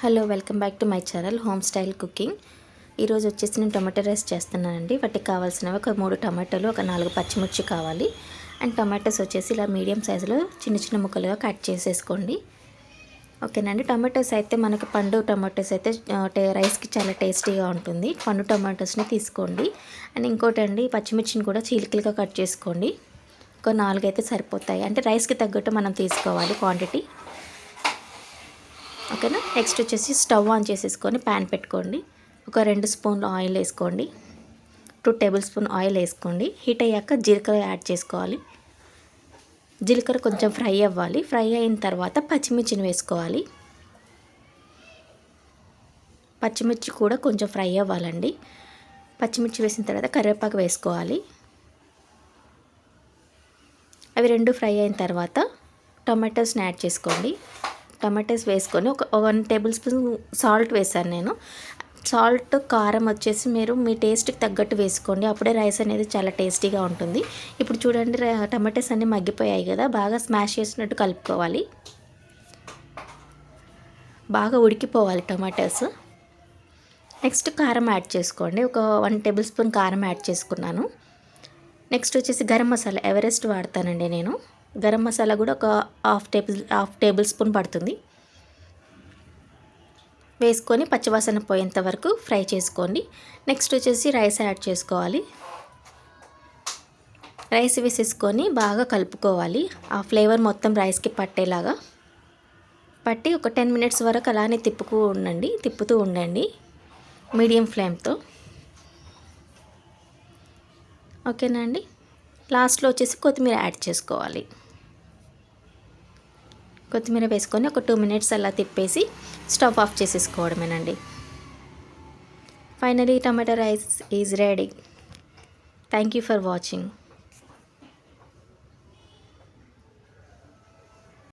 Hello welcome back to my channel home style cooking. ఈరోజు వచ్చేసి నేను టొమాటో రైస్ చేస్తున్నానండి. వాటికి కావాల్సినవి ఒక మూడు టమాటోలు ఒక నాలుగు పచ్చిమిర్చి కావాలి. అండ్ టమాటోస్ వచ్చేసి ఇలా మీడియం సైజులో చిన్న చిన్న ముక్కలుగా కట్ చేసేసుకోండి. ఓకేనండి టమాటోస్ అయితే మనకి పండు టమాటోస్ అయితే రైస్కి చాలా టేస్టీగా ఉంటుంది. పండు టమాటోస్ని తీసుకోండి. అండ్ ఇంకోటి అండి పచ్చిమిర్చిని కూడా చీలికలుగా కట్ చేసుకోండి. ఒక నాలుగు అయితే సరిపోతాయి. అంటే రైస్కి తగ్గట్టు మనం తీసుకోవాలి క్వాంటిటీ. ఓకేనా? నెక్స్ట్ వచ్చేసి స్టవ్ ఆన్ చేసేసుకొని ప్యాన్ పెట్టుకోండి. ఒక రెండు స్పూన్లు ఆయిల్ వేసుకోండి. టూ టేబుల్ స్పూన్ ఆయిల్ వేసుకోండి. హీట్ అయ్యాక జీలకర్ర యాడ్ చేసుకోవాలి. జీలకర్ర కొంచెం ఫ్రై అవ్వాలి. ఫ్రై అయిన తర్వాత పచ్చిమిర్చిని వేసుకోవాలి. పచ్చిమిర్చి కూడా కొంచెం ఫ్రై అవ్వాలండి. పచ్చిమిర్చి వేసిన తర్వాత కరివేపాకు వేసుకోవాలి. అవి రెండు ఫ్రై అయిన తర్వాత టొమాటోస్ని యాడ్ చేసుకోండి. టమాటాస్ వేసుకొని ఒక వన్ టేబుల్ స్పూన్ సాల్ట్ వేసాను నేను. సాల్ట్ కారం వచ్చేసి మీరు మీ టేస్ట్కి తగ్గట్టు వేసుకోండి. అప్పుడే రైస్ అనేది చాలా టేస్టీగా ఉంటుంది. ఇప్పుడు చూడండి టమాటాస్ అన్నీ మగ్గిపోయాయి కదా బాగా స్మాష్ చేసినట్టు కలుపుకోవాలి. బాగా ఉడికిపోవాలి టమాటాస్. నెక్స్ట్ కారం యాడ్ చేసుకోండి. ఒక వన్ టేబుల్ స్పూన్ కారం యాడ్ చేసుకున్నాను. నెక్స్ట్ వచ్చేసి గరం మసాలా ఎవరెస్ట్ వాడతానండి నేను. గరం మసాలా కూడా ఒక half table half tablespoon పడుతుంది. వేసుకొని పచ్చివాసన పోయేంత వరకు ఫ్రై చేసుకోండి. నెక్స్ట్ వచ్చేసి రైస్ యాడ్ చేసుకోవాలి. రైస్ వేసేసుకొని బాగా కలుపుకోవాలి. ఆ ఫ్లేవర్ మొత్తం రైస్కి పట్టేలాగా. పట్టి ఒక టెన్ మినిట్స్ వరకు అలానే తిప్పుతూ ఉండండి తిప్పుతూ ఉండండి మీడియం ఫ్లేమ్తో. ఓకేనా అండి? లాస్ట్లో వచ్చేసి కొత్తిమీర యాడ్ చేసుకోవాలి. కొత్తిమీర వేసుకొని ఒక టూ మినిట్స్ అలా తిప్పేసి stove off చేసేసుకోవడమేనండి. Finally tomato rice is ready thank you for watching